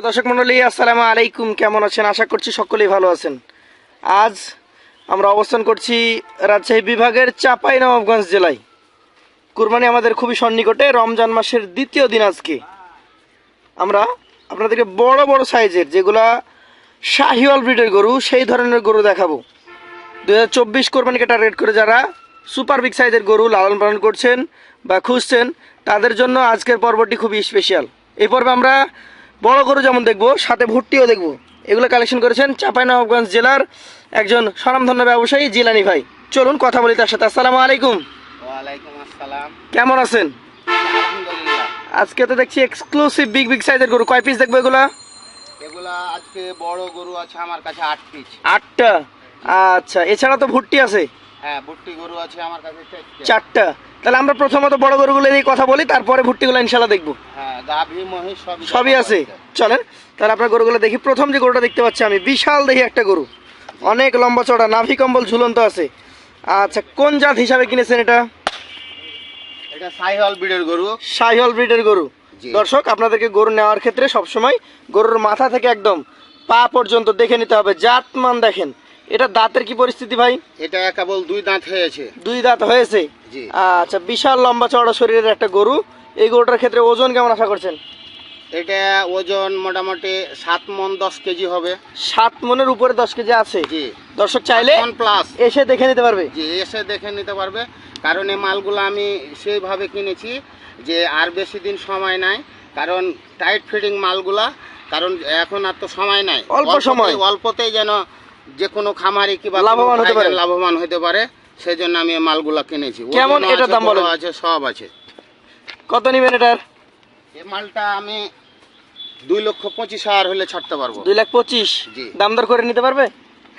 প্রিয় দর্শক মন্ডলী, আসসালামু আলাইকুম। কেমন আছেন? আশা করছি সকলেই ভালো আছেন। আজ আমরা অবস্থান করছি রাজশাহী বিভাগের চাপাই নবাবগঞ্জ জেলায়। কুরবানি আমাদের খুবই সন্নিকটে, রমজান মাসের দ্বিতীয় দিন আজকে। আমরা আপনাদেরকে বড় বড় সাইজের যেগুলা শাহিওয়াল ব্রিডের গরু, সেই ধরনের গরু দেখাবো। দু হাজার চব্বিশ কোরবানিকে টার্গেট করে যারা সুপার বিগ সাইজের গরু লালন পালন করছেন বা খুঁজছেন, তাদের জন্য আজকের পর্বটি খুবই স্পেশাল এই পর্বে আমরা বড় গরু যেমন দেখব সাথে ভুট্টিও দেখব। এগুলো কালেকশন করেছেন চাঁপাইনবাবগঞ্জ জেলার একজন স্বনামধন্য ব্যবসায়ী জিলানি ভাই। চলুন কথা বলি তার সাথে। আসসালামু আলাইকুম। কেমন আছেন? আজকে তো দেখছি এক্সক্লুসিভ বিগ বিগ সাইজের গরু। কয় পিস দেখব এগুলা? এগুলা আজকে বড় গরু আছে আমার কাছে আট পিস আটটা? আচ্ছা এছাড়া তো ভুট্টি আছে। হ্যাঁ বুট্টি গরু আছে আমার কাছে চারটে। তাহলে আমরা প্রথমত বড় গরুগুলো নিয়ে কথা বলি তারপরে ভুট্টিগুলো ইনশাল্লাহ দেখব। হ্যাঁ সবই আছে। চলেন তাহলে আপনার গরুগুলো দেখি। প্রথম যে গরুটা দেখতে পাচ্ছি আমি বিশাল দেখি একটা গরু। অনেক লম্বা চড়া নাভি কম্বল ঝুলন্ত আছে। আচ্ছা কোন জাত হিসাবে কিনেছেন এটা? এটা সাইহল বিডের গরু। সাইহল ব্রিডের গরু। দর্শক আপনাদেরকে গরু নেওয়ার ক্ষেত্রে সবসময় গরুর মাথা থেকে একদম পা পর্যন্ত দেখে নিতে হবে। জাতমান দেখেন। এটা দাঁতের কি পরিস্থিতি ভাই? এটা কেবল দুই দাঁত হয়েছে। দুই দাঁত হয়েছে। আচ্ছা বিশাল লম্বা চড়া শরীরের একটা গরু। এই গরুটার ক্ষেত্রে ওজন কেমন আশা করছেন? এটা ওজন মোটামুটি সাত মন দশ কেজি হবে। সাত মনের উপরে দশ কেজি আছে? জি। দর্শক চাইলে প্লাস এসে দেখে নিতে পারবে। জি এসে দেখে নিতে পারবে। কারণ এই মালগুলো আমি সেইভাবে কিনেছি যে আর বেশি দিন সময় নাই। কারণ টাইট ফিটিং মালগুলা কারণ এখন আর তো সময় নাই। অল্প সময়। অল্পতেই যেন যে কোনো খামারি কিংবা লাভবান হতে পারে। লাভবান হতে পারে। সেই জন্য আমি এই মালগুলা কিনেছি। কেমন এটার দাম বলেন? আছে সব আছে। কত নিবেন এটার? এই মালটা আমি দুই লক্ষ পঁচিশ হাজার হলে ছাড়তে পারব। দুই লাখ পঁচিশ? জি। দাম দর করে নিতে পারবে?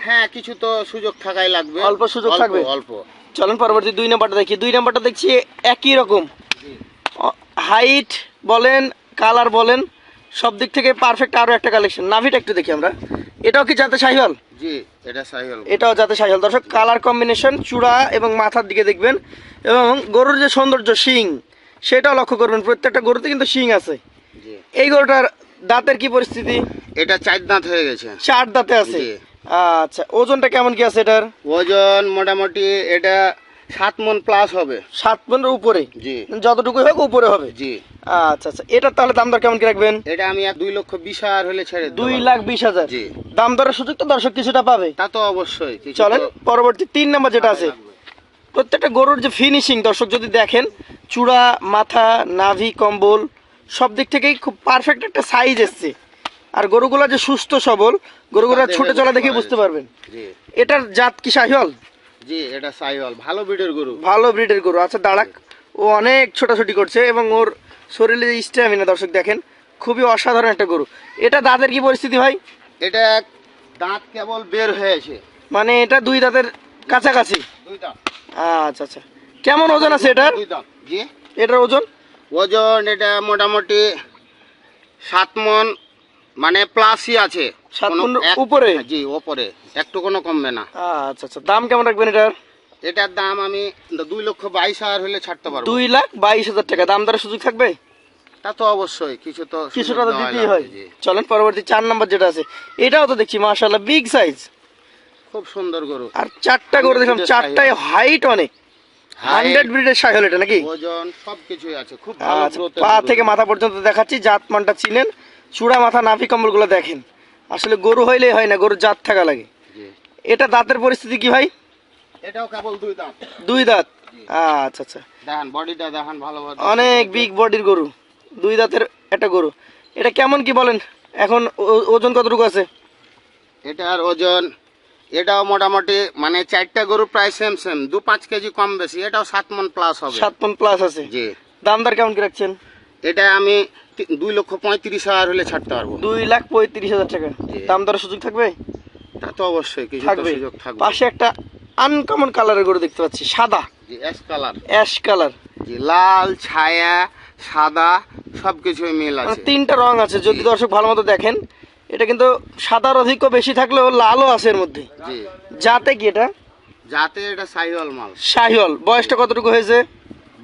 হ্যাঁ কিছু তো সুযোগ থাকাই লাগবে। অল্প সুযোগ থাকবে? অল্প। চলুন পরবর্তী দুই নাম্বারটা দেখি। দুই নাম্বারটা দেখছি একই রকম। হাইট বলেন কালার বলেন সব দিক থেকে পারফেক্ট আরও একটা কালেকশন নাভিটা একটু দেখি আমরা। এটাও কি যাতে সাহিওয়াল জি এটা সাইহল এটাও যাতে সাহিওয়াল দর্শক কালার কম্বিনেশন চূড়া এবং মাথার দিকে দেখবেন। এবং গরুর যে সৌন্দর্য শিং সেটাও লক্ষ্য করবেন। প্রত্যেকটা গরুতে কিন্তু শিং আছে। এই গরুটার দাঁতের কি পরিস্থিতি? এটা চার দাঁত হয়ে গেছে। চার দাঁতে আছে? আচ্ছা ওজনটা কেমন কি আছে এটার? ওজন মোটামুটি এটা সাত মন প্লাস হবে। সাত পনেরো উপরে? জি। যতটুকু হোক উপরে হবে। জি। আচ্ছা আচ্ছা। এটার তাহলে দাম দর কেমন কি রাখবেন? এটা আমি এক দুই লক্ষ বিশ হাজার হলে ছেড়ে দুই। লাখ বিশ হাজার। জি। দাম দরের সুযোগ তো দর্শক কিছুটা পাবে। তা তো অবশ্যই চলেন পরবর্তী তিন নাম্বার যেটা আছে। প্রত্যেকটা গরুর যে ফিনিশিং দর্শক যদি দেখেন চূড়া মাথা নাভি কম্বল সব দিক থেকেই খুব পারফেক্ট একটা সাইজ এসছে। আর গরুগুলো যে সুস্থ সবল গরুগুলো ছুটে চলা দেখে বুঝতে পারবেন। এটার জাত কি শাহিওয়াল জি এটা সাইওয়াল ভালো বিডের গরু। ভালো ব্রিডের গরু। আচ্ছা দাঁড়াক। ও অনেক ছোটাছুটি করছে এবং ওর শরীরে যে স্ট্যামিনা দর্শক দেখেন খুবই অসাধারণ একটা গরু। এটা দাঁতের কি পরিস্থিতি ভাই? এটা দাঁত কেবল বের হয়েছে মানে এটা দুই দাঁতের কাছাকাছি? দুই দাঁত আচ্ছা আচ্ছা। কেমন ওজন আছে এটার? দুই দাঁত জি? এটার ওজন? ওজন এটা মোটামুটি সাত মন মানে প্লাসই আছে। সাত এক- উপরে? জি উপরে। একটু কোনো কমবে না। আচ্ছা আচ্ছা। দাম কেমন রাখবেন এটার? এটার দাম আমি দুই লক্ষ বাইশ হাজার হলে ছাড়তে পারব। দুই লাখ বাইশ হাজার টাকা। দাম দরের সুযোগ থাকবে? তা তো অবশ্যই কিছু তো কিছুটা তো দিতেই হয়। চলেন পরবর্তী চার নাম্বার যেটা আছে এটাও তো দেখছি মাশাল্লাহ বিগ সাইজ খুব সুন্দর গরু। আর চারটা করে দেখলাম চারটায় হাইট অনেক। হান্ড্রেড ব্রিডের সাইহল এটা নাকি? ওজন সবকিছুই আছে খুব ভালো আচ্ছা পা থেকে মাথা পর্যন্ত দেখাচ্ছি জাত মানটা চিনেন। চূড়া মাথা নাভি কম্বলগুলো দেখেন। আসলে গরু হইলেই হয় না গরুর জাত থাকা লাগে। এটা দাঁতের পরিস্থিতি কি ভাই? এটাও কেবল দুই দাঁত। দুই দাঁত? আচ্ছা আচ্ছা। দেখান বডিটা দেখান ভালোভাবে অনেক বিগ বডির গরু। দুই দাঁতের একটা গরু। এটা কেমন কি বলেন? এখন ওজন কতটুকু আছে? এটার ওজন এটাও মোটামুটি মানে চারটা গরু প্রায় সেম সেম দু পাঁচ কেজি কম বেশি এটাও সাত মন প্লাস হবে। সাত পন প্লাস আছে? জি। দাম দর কেমন কি রাখছেন? এটা আমি দুই লক্ষ পঁয়ত্রিশ হাজার হলে ছাড়তে পারব। দুই লাখ পঁয়ত্রিশ হাজার টাকা। দাম দরের সুযোগ থাকবে? তা তো অবশ্যই কিছু সুযোগ থাকবে। পাশে একটা আনকমন কালারের গরু দেখতে পাচ্ছি সাদা। অ্যাশ কালার অ্যাশ কালার লাল ছায়া সাদা সবকিছুই মিল মানে আছে। তিনটা রং আছে যদি দর্শক ভালো মতো দেখেন এটা কিন্তু সাদার অধিক বেশি থাকলেও লালও আছে এর মধ্যে। জি। যাতে কি এটা? যাতে এটা সাইওয়াল মাল। শাহিওয়াল বয়সটা কতটুকু হয়েছে?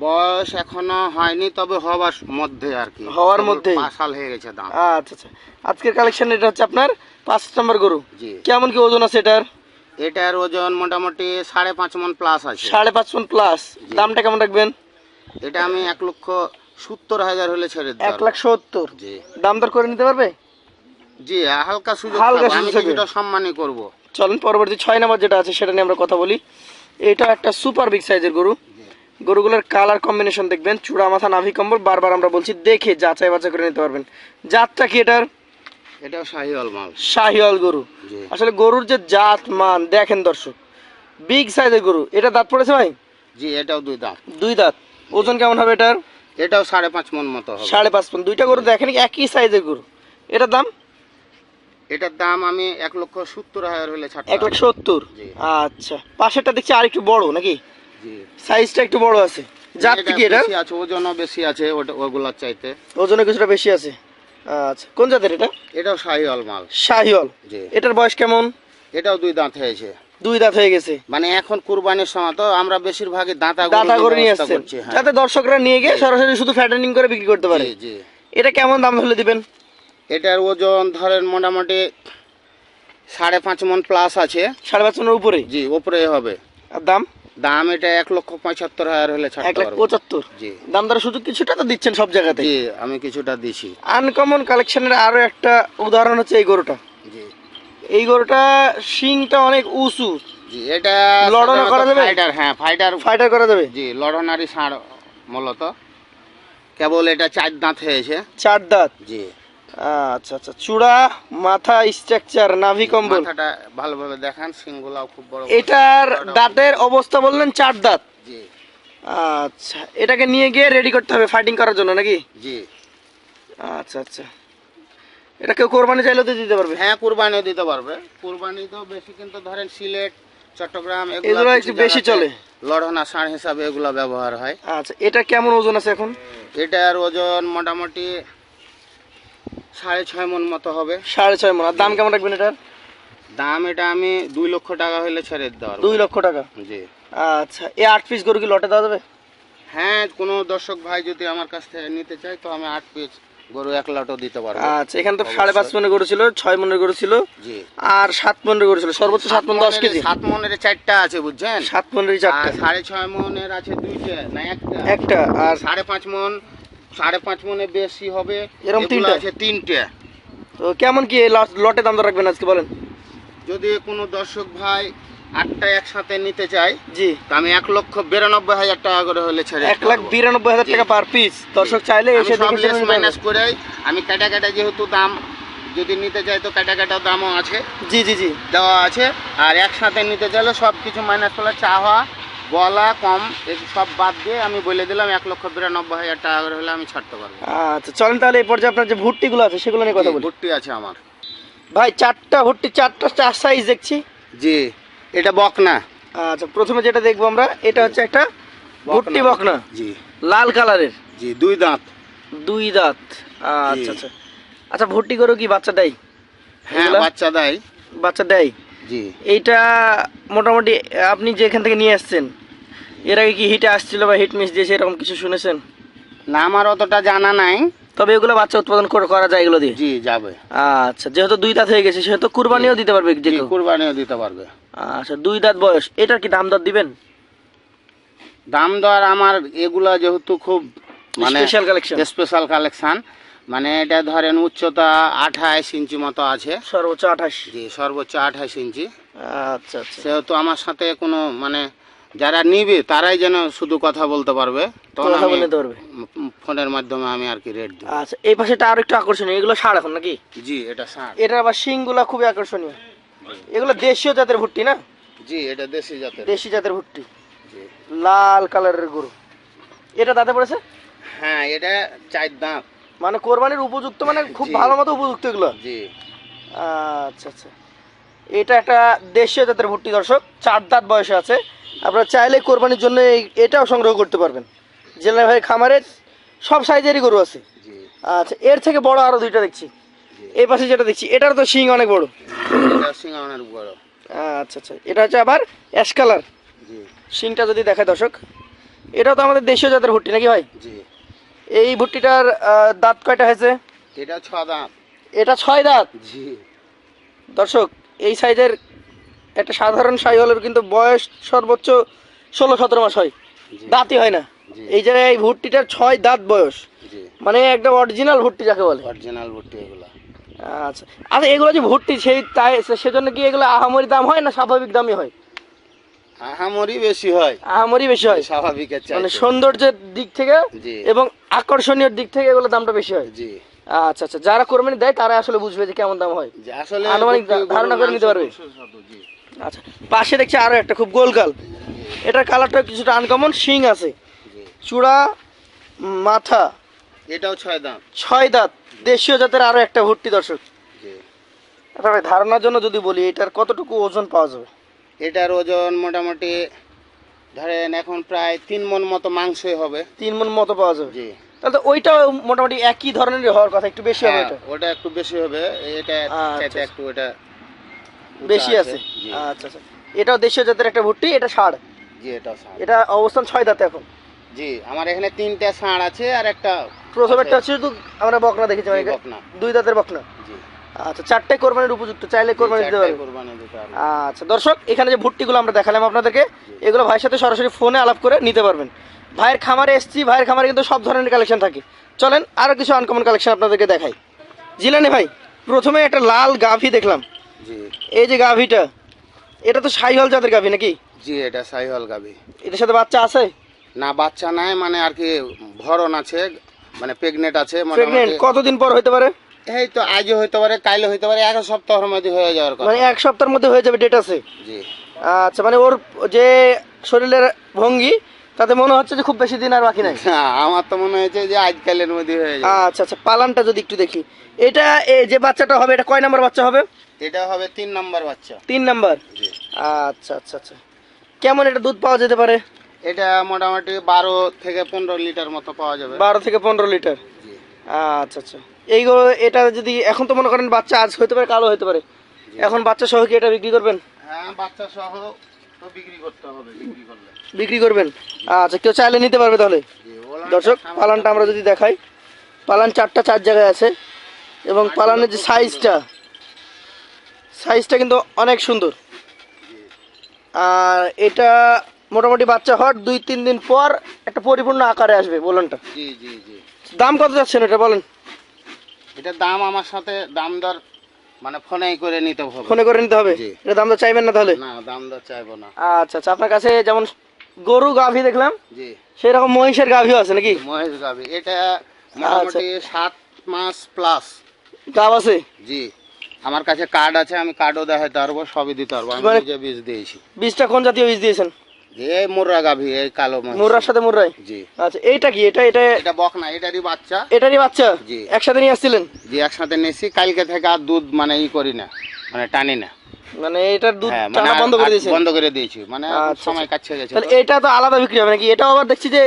বয়স এখনও হয়নি তবে হবার মধ্যে আর কি। হওয়ার মধ্যে? সাল হয়ে গেছে দাম। আচ্ছা আচ্ছা। আজকের কালেকশন এটা হচ্ছে আপনার পাঁচ নম্বর গরু। কেমন কি ওজন আছে এটার? এটার ওজন মোটামুটি সাড়ে পাঁচ মন প্লাস আছে। সাড়ে পাঁচ মন প্লাস দামটা কেমন রাখবেন? এটা আমি এক লক্ষ সত্তর হাজার হলে ছেড়ে দিতে এক। লাখ সত্তর। জি। দাম দর করে নিতে পারবে? জি হালকা সুযোগ হালকা। আমি সুযোগ। কিছুটা সম্মানই করব। চলেন পরবর্তী ছয় নম্বর যেটা আছে সেটা নিয়ে আমরা কথা বলি। এটা একটা সুপার বিগ সাইজের গরু। গরুগুলোর কালার কম্বিনেশন দেখবেন। চূড়া মাথা নাভি কম্বল বারবার আমরা বলছি দেখে যাচাই বাছাই করে নিতে পারবেন। জাতটা কি এটার? এটাও শাহিওয়াল মাল। শাহিওয়াল গরু। আসলে গরুর যে জাত মান দেখেন দর্শক বিগ সাইজের গরু এটা দাঁত পড়েছে ভাই? জি এটাও দুই দাম দুই দাঁত। ওজন কেমন হবে এটার? এটাও সাড়ে পাঁচ মন মতো হবে। সাড়ে পাঁচ পন দুইটা গরু দেখেন একই সাইজের গরু। এটার দাম? এটার দাম আমি এক লক্ষ সত্তর হাজার হলে ছাড়তে এক পারব। সত্তর? আচ্ছা। পাশেরটা দেখছি আর একটু বড় নাকি? সাইজটা একটু বড় আছে। জাত কি এটা আছে ওজনও বেশি আছে ওটা ওগুলার চাইতে। ওজনে কিছুটা বেশি আছে। আচ্ছা কোন জাতের এটা? এটাও শাহিওয়াল মাল। শাহিওয়াল। জি। এটার বয়স কেমন? এটাও দুই দাঁত হয়েছে। দুই দাঁত হয়ে গেছে। মানে এখন কুরবানির সময় তো আমরা বেশিরভাগই দাঁতা দাঁতা করে নিয়ে করছি হ্যাঁ। যাতে দর্শকরা নিয়ে গিয়ে সরাসরি শুধু ফ্যাটেনিং করে বিক্রি করতে পারে। জি এটা কেমন দাম হলে দিবেন? এটার ওজন ধরেন মোটামুটি সাড়ে পাঁচ মন প্লাস আছে। সাড়ে পাঁচ মনের উপরে? জি উপরে হবে। আর দাম? দাম এটা এক লক্ষ পঁচাত্তর হাজার হলে এক লাখ পঁচাত্তর? জি। দাম দর সুযোগ কিছুটা তো দিচ্ছেন সব জায়গাতে? জি আমি কিছুটা দিছি। আনকমন কালেকশনের আরও একটা উদাহরণ হচ্ছে এই গরুটা। জি। এই গরুটা শিংটা অনেক উঁচু। জি এটা লড়ানো করা যাবে? ফাইটার হ্যাঁ ফাইটার ফাইটার করা যাবে? জি লড়নারি ষাঁড় মূলত। কেবল এটা চার দাঁত হয়েছে। চার দাঁত? জি। আচ্ছা আচ্ছা। চূড়া মাথা স্ট্রাকচার নাভি কম্বল। মাথাটা ভালোভাবে দেখান সিংগুলাও খুব বড়। এটার দাঁতের অবস্থা বললেন চার দাঁত? জি। আচ্ছা এটাকে নিয়ে গিয়ে রেডি করতে হবে ফাইটিং করার জন্য নাকি? জি। আচ্ছা আচ্ছা। এটা কেউ কোরবানি চাইলেও তো দিতে পারবে। হ্যাঁ কুরবানিও দিতে পারবে। কুরবানি তো বেশি কিন্তু ধরেন সিলেট চট্টগ্রাম এগুলো একটু বেশি চলে। লড়না ষাঁড় হিসাবে এগুলো ব্যবহার হয়। আচ্ছা এটা কেমন ওজন আছে এখন? এটার ওজন মোটামুটি সাড়ে ছয় মন মতো হবে। সাড়ে ছয় মন। আর দাম কেমন রাখবেন এটার? দাম এটা আমি দুই লক্ষ টাকা হলে ছেড়ে পারব। দুই লক্ষ টাকা? জি। আচ্ছা এই আট পিস গরু কি লটে দেওয়া যাবে? হ্যাঁ কোনো দর্শক ভাই যদি আমার কাছ থেকে নিতে চায় তো আমি আট পিস গরু এক লটও দিতে পারব। আচ্ছা এখানে তো সাড়ে পাঁচ মনের গরু ছিল ছয় মনের গরু ছিল জি। আর সাত মনের গরু ছিল। সর্বোচ্চ সাত মন দশ কেজি? সাত মনের চারটা আছে বুঝছেন? সাত মনের চারটা। সাড়ে ছয় মনের আছে দুইটা না একটা? একটা আর সাড়ে পাঁচ মন সাড়ে পাঁচ মনে বেশি হবে। এরকম তিনটা? আছে তিনটে। তো কেমন কি এই লটে দাম রাখবেন আজকে বলেন? যদি কোনো দর্শক ভাই আটটা একসাথে নিতে চায় জি। তো আমি এক লক্ষ বিরানব্বই হাজার টাকা করে হলে ছেড়ে এক লাখ বিরানব্বই হাজার টাকা পার পিস দর্শক চাইলে এসে মাইনাস। করে আমি কাটা কাটা যেহেতু দাম যদি নিতে চাই তো কাটা কাটা দামও আছে। জি জি জি। দেওয়া আছে। আর একসাথে নিতে চাইলে সব কিছু মাইনাস করে চাওয়া বলা কম সব বাদ দিয়ে আমি বলে দিলাম এক লক্ষ বিরানব্বই হাজার টাকা করে হলে আমি ছাড়তে পারব। আচ্ছা চলেন তাহলে এই পর্যায়ে আপনার যে ভুট্টিগুলো আছে সেগুলো নিয়ে কথা বলি। ভুট্টি আছে আমার। ভাই চারটা ভুট্টি চারটা চার সাইজ দেখছি। জি এটা বকনা। আচ্ছা প্রথমে যেটা দেখব আমরা এটা হচ্ছে একটা ভুট্টি বকনা। জি। লাল কালারের। জি দুই দাঁত। দুই দাঁত। আচ্ছা আচ্ছা। আচ্ছা ভুট্টি গরু কি বাচ্চা দেয়? হ্যাঁ বাচ্চা দেয়। বাচ্চা দেয়? জি। এইটা মোটামুটি আপনি যেখান থেকে নিয়ে আসছেন এর আগে কি হিটে আসছিল বা হিট মিস দিয়েছে এরকম কিছু শুনেছেন? না আমার অতটা জানা নাই। তবে এগুলো বাচ্চা উৎপাদন করে- করা যায় এগুলো দিয়ে? জি যাবে। আচ্ছা যেহেতু দুই দাঁত হয়ে গেছে সেহেতু কুরবানিও দিতে পারবে যে কুরবানিও দিতে পারবে। আচ্ছা দুই দাঁত বয়স এটার কি দাম দর দিবেন? দাম দর আমার এগুলা যেহেতু খুব মানে স্পেশাল কালেকশন স্পেশাল কালেকশন মানে এটা ধরেন উচ্চতা আঠাইশ ইঞ্চি মতো আছে। সর্বোচ্চ আঠাশ জি সর্বোচ্চ আঠাইশ ইঞ্চি। আচ্ছা আচ্ছা। সেহেতু আমার সাথে কোনো মানে যারা নিবে তারাই যেন শুধু কথা বলতে পারবে তখন কথা পারবে ফোনের মাধ্যমে আমি আর কি রেট দিই আচ্ছা এই পাশেটা আরও একটু আকর্ষণীয় এগুলো ষাড় এখন নাকি? জি এটা ষাট এটার আবার শিংগুলা খুবই আকর্ষণীয়। এগুলো দেশীয় জাতের ভুট্টি না? জি এটা দেশি জাতের। দেশি জাতের ভুট্টি। লাল কালারের গরু। এটা দাঁতে পড়েছে? হ্যাঁ এটা চার দাঁত। মানে কোরবানির উপযুক্ত মানে খুব ভালো মতো উপযুক্ত এগুলো? জি। আচ্ছা আচ্ছা। এটা একটা দেশীয় জাতের ভুট্টি দর্শক। চার দাঁত বয়সে আছে। আপনারা চাইলে কোরবানির জন্য এটাও সংগ্রহ করতে পারবেন। জেলা ভাই খামারের সব সাইজেরই গরু আছে। আচ্ছা এর থেকে বড় আরও দুইটা দেখছি। এই পাশে যেটা দেখছি এটার তো শিং অনেক বড়। এটা সিঙ্গাওয়ানের বড়। আচ্ছা আচ্ছা। এটা হচ্ছে আবার অ্যাশ কালার। জি। শিংটা যদি দেখায় দর্শক। এটা তো আমাদের দেশীয় জাতের ভুট্টি নাকি ভাই? জি। এই ভুট্টিটার দাঁত কয়টা হয়েছে? এটা ছ দাঁত। এটা ছয় দাঁত? জি। দর্শক এই সাইজের একটা সাধারণ সাইহলের কিন্তু বয়স সর্বোচ্চ ষোলো সতেরো মাস হয়। দাঁতই হয় না। এই জায়গায় এই ভুট্টিটার ছয় দাঁত বয়স। মানে একটা অরিজিনাল ভুট্টি যাকে বলে। অরিজিনাল ভুট্টি এগুলো। আচ্ছা। আচ্ছা এগুলো যে ভুট্টি সেই তাই সেজন্য কি এগুলো আহামরি দাম হয় না স্বাভাবিক দামই হয়? আহামরি বেশি হয়। আহামরি বেশি হয়। স্বাভাবিকের মানে সৌন্দর্যের দিক থেকে এবং আকর্ষণীয় দিক থেকে এগুলো দামটা বেশি হয়। জি। আচ্ছা আচ্ছা যারা কোরবানি দেয় তারা আসলে বুঝবে যে কেমন দাম হয়। আসলে আনুমানিক ধারণা করে নিতে পারবে? আচ্ছা পাশে দেখছি আরও একটা খুব গোলগাল এটার কালারটা কিছুটা আনকমন শিং আছে। চূড়া মাথা। এটাও ছয় দাঁত। ছয় দাঁত। দেশীয় জাতের আরও একটা ভুট্টি দর্শক। ধারণার জন্য যদি বলি এটার কতটুকু ওজন পাওয়া যাবে? এটার ওজন মোটামুটি ধরেন এখন প্রায় তিন মন মতো মাংসই হবে। তিন মন মতো পাওয়া যাবে? জি। তাহলে তো ওইটাও মোটামুটি একই ধরনের হওয়ার কথা একটু বেশি হবে হ্যাঁ, এটা ওটা একটু বেশি হবে। এটা আচ্ছা, চাইতে আচ্ছা। একটু এটা বেশি আছে। আচ্ছা আচ্ছা। এটাও দেশীয় জাতের একটা ভুট্টি এটা ষাড়? জি এটা ষাঁড়। এটা অবস্থান ছয় দাঁতে এখন? জি আমার এখানে তিনটা ষাঁড় আছে আর একটা প্রথমেরটা হচ্ছে শুধু আমরা বকনা দেখেছি মানে বকনা। দুই দাঁতের বকনা। আচ্ছা চারটে কোরবানির উপযুক্ত চাইলে কোরবানি দিতে চারটায় পারবে। কোরবানি আচ্ছা দর্শক এখানে যে ভুট্টিগুলো আমরা দেখালাম আপনাদেরকে এগুলো ভাইয়ের সাথে সরাসরি ফোনে আলাপ করে নিতে পারবেন। ভাইয়ের খামারে এসছি ভাইয়ের খামারে কিন্তু সব ধরনের কালেকশন থাকে। চলেন আরও কিছু আনকমন কালেকশন আপনাদেরকে দেখাই। জিলানি ভাই প্রথমে একটা লাল গাভি দেখলাম। এই যে গাভিটা এটা তো সাইহল জাতের গাভি নাকি? জি এটা সাইহল গাবি এটার সাথে বাচ্চা আছে? না বাচ্চা নাই মানে আর কি ভরণ আছে মানে প্রেগনেন্ট আছে প্রেগনেন্ট কতদিন পর হতে পারে? এই তো আজও হইতে পারে কাইলে হইতে পারে এক সপ্তাহের মধ্যে হয়ে যাওয়ার কথা। মানে এক সপ্তাহের মধ্যে হয়ে যাবে ডেট আছে? জি। আচ্ছা মানে ওর যে শরীরের ভঙ্গি তাতে মনে হচ্ছে যে খুব বেশি দিন আর বাকি নাই? আমার তো মনে হয়েছে যে আজকালের মধ্যে হয়ে যাবে। আচ্ছা আচ্ছা পালানটা যদি একটু দেখি। এটা যে বাচ্চাটা হবে এটা কয় নাম্বার বাচ্চা হবে? এটা হবে তিন নাম্বার বাচ্চা। তিন নাম্বার? আচ্ছা আচ্ছা আচ্ছা। কেমন এটা দুধ পাওয়া যেতে পারে? এটা মোটামুটি বারো থেকে পনেরো লিটার মতো পাওয়া যাবে। বারো থেকে পনেরো লিটার। আচ্ছা আচ্ছা। এইগুলো এটা যদি এখন তো মনে করেন বাচ্চা আজ হতে পারে কালো হতে পারে। এখন বাচ্চা সহ কি এটা বিক্রি করবেন? হ্যাঁ বাচ্চা সহ তো বিক্রি করতে হবে বিক্রি করলে। বিক্রি করবেন? আচ্ছা কেউ চাইলে নিতে পারবে তাহলে। দর্শক পালানটা আমরা যদি দেখাই পালান চারটা চার জায়গায় আছে এবং পালানের যে সাইজটা সাইজটা কিন্তু অনেক সুন্দর। আর এটা মোটামুটি বাচ্চা হওয়ার দুই তিন দিন পর একটা পরিপূর্ণ আকারে আসবে বলনটা। জি জি জি। দাম কত যাচ্ছেন এটা বলেন? এটার দাম আমার সাথে দাম দর মানে ফোনেই করে নিতে হবে। ফোনে করে নিতে হবে? এটা দাম তো চাইবেন না তাহলে? না দাম দর চাইব না। আচ্ছা আচ্ছা আপনার কাছে যেমন গরু গাভী দেখলাম জি। সেই রকম মহিষের গাভীও আছে নাকি? মহেশ গাভী এটা মোটামুটি সাত মাস প্লাস গাভ আছে? জি। আমার কাছে কার্ড আছে আমি কার্ডও দেখাতে পারব সবই দিতে পারব। আমি মানে- নিজে বীজ দিয়েছি। বীজটা কোন জাতীয় বীজ দিয়েছেন? যে এই মুর্রা গাভি এই কালো মুর্রার সাথে মুর্রাই? জি। আচ্ছা এইটা কি? এটা এটা এটা বক না এটারই বাচ্চা। এটারই বাচ্চা? জি। একসাথে নিয়ে আসছিলেন? যে একসাথে নিয়েছি। কালকে থেকে আর দুধ মানে ই করি না মানে টানি না। মানে এটার দুধ হ্যাঁ টানা মানে বন্ধ করে দিয়েছেন? বন্ধ করে দিয়েছি। মানে আচ্ছা, সময় কাছে গেছে। তাহলে এটা তো আলাদা বিক্রি হবে নাকি? এটাও আবার দেখছি যে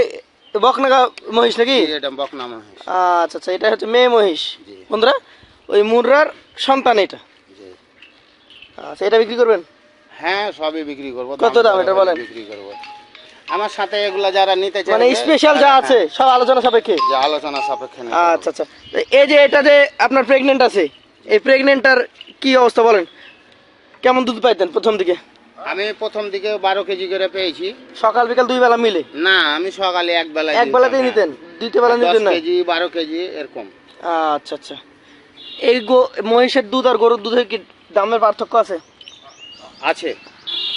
বকনাগা মহিষ নাকি? এটা বক না মহিষ। আচ্ছা আচ্ছা এটা হচ্ছে মেয়ে মহিষ। বন্ধুরা ওই মুর্রার সন্তান এটা। আচ্ছা এটা বিক্রি করবেন? হ্যাঁ সবই বিক্রি করব কত দাম এটা বলেন? বিক্রি করব। আমার সাথে এগুলা যারা নিতে চায় মানে স্পেশাল যা আছে সব আলোচনা সাপেক্ষে? যে আলোচনা সাপেক্ষে আচ্ছা আচ্ছা। এই যে এটা যে আপনার প্রেগনেন্ট আছে এই প্রেগনেন্টটার কি অবস্থা বলেন? কেমন দুধ পাইতেন প্রথম দিকে? আমি প্রথম দিকে বারো কেজি করে পেয়েছি। সকাল বিকাল দুই বেলা মিলে? না আমি সকালে এক বেলা এক বেলাতেই নিতেন? দ্বিতীয় বেলা নিতেন না? কেজি বারো কেজি এরকম। আচ্ছা আচ্ছা। এই গো মহিষের দুধ আর গরুর দুধের কি দামের পার্থক্য আছে? আছে।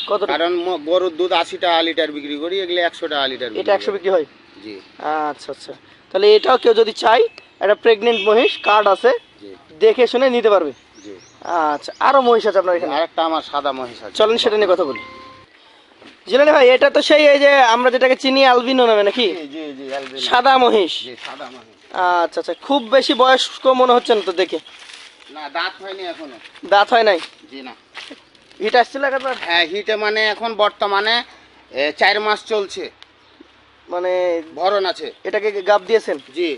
কত কারণ গরুর দুধ আশি টাকা লিটার বিক্রি করি এগুলো একশো টাকা লিটার এটা একশো বিক্রি হয়? জি। আচ্ছা আচ্ছা। তাহলে এটাও কেউ যদি চাই একটা প্রেগনেন্ট মহিষ কার্ড আছে দেখে শুনে নিতে পারবে। জি। আচ্ছা আরও মহিষ আছে আপনার এখানে? আরেকটা আমার সাদা মহিষ আছে। চলেন সেটা নিয়ে কথা বলি। জিলানি ভাই এটা তো সেই এই যে আমরা যেটাকে চিনি আলবিনো নামে নাকি? সাদা মহিষ। আচ্ছা আচ্ছা। খুব বেশি বয়স্ক মনে হচ্ছে না তো দেখে? না দাঁত হয়নি এখনও। দাঁত হয় নাই? জি না। হিট আসছিল একবার হ্যাঁ হিটে মানে এখন বর্তমানে চার মাস চলছে। মানে ভরণ আছে। এটাকে গাব দিয়েছেন? জি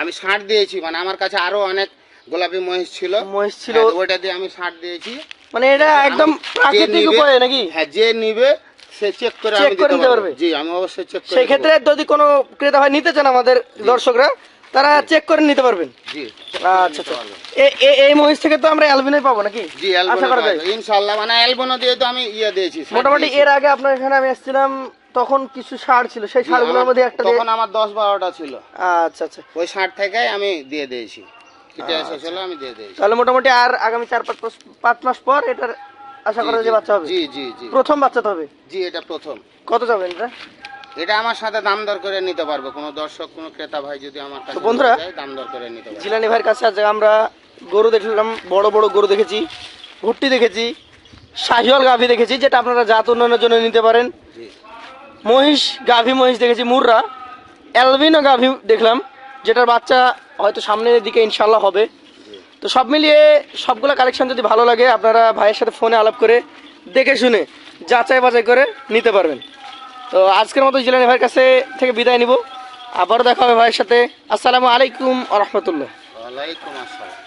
আমি ষাট দিয়েছি মানে আমার কাছে আরও অনেক গোলাপি মহিষ ছিল। মহিষ ছিল। হ্যাঁ, ওইটা দিয়ে আমি ষাট দিয়েছি। মানে এটা একদম প্রাকৃতিক উপায়ে নাকি? হ্যাঁ যে নিবে সে চেক করে আমি দিতে পারবে? জি আমি অবশ্যই চেক করে সেই ক্ষেত্রে যদি কোনো ক্রেতা হয় নিতে চান আমাদের দর্শকরা তারা চেক করে নিতে পারবেন। জি। আচ্ছা আচ্ছা। এই মহিষ থেকে তো আমরা অ্যালবিনোই পাবো নাকি? জি আশা করা যায়। ইনশাআল্লাহ মানে অ্যালবোনো দিয়ে তো আমি ইয়ে দিয়েছি মোটামুটি এর আগে আপনার এখানে আমি এসেছিলাম তখন কিছু সার ছিল। সেই সারগুলোর মধ্যে একটা তখন আমার দশ বারোটা ছিল। আচ্ছা আচ্ছা। ওই ষাট থেকে আমি দিয়ে দিয়েছি। এটা এসেছিল আমি দিয়ে দিয়েছি। তাহলে মোটামুটি আর আগামী চার পাঁচ মাস পাঁচ মাস পর এটার আশা করা যে বাচ্চা হবে। জি জি জি। প্রথম বাচ্চা তো হবে? জি এটা প্রথম। কত যাবেন এটা? এটা আমার সাথে দাম দর করে নিতে পারবে। কোনো দর্শক কোনো ক্রেতা ভাই যদি আমার কাছে বন্ধুরা, দাম দর করে নিতে পারবে। জিলানি ভাইয়ের কাছে আজ আমরা গরু দেখলাম বড় বড় গরু দেখেছি ভুট্টি দেখেছি শাহিওয়াল গাভী দেখেছি যেটা আপনারা জাত উন্নয়নের জন্য নিতে পারেন। মহিষ গাভী মহিষ দেখেছি মুররা। অ্যালবিনো গাভি দেখলাম যেটার বাচ্চা হয়তো সামনের দিকে ইনশাল্লাহ হবে। তো সব মিলিয়ে সবগুলো কালেকশন যদি ভালো লাগে আপনারা ভাইয়ের সাথে ফোনে আলাপ করে দেখে শুনে যাচাই বাছাই করে নিতে পারবেন। তো আজকের মতো জিলানি ভাইয়ের কাছে থেকে বিদায় নিব। আবারও দেখা হবে ভাইয়ের সাথে। আসসালামু আলাইকুম রহমতুল্লাহ। আসসালাম।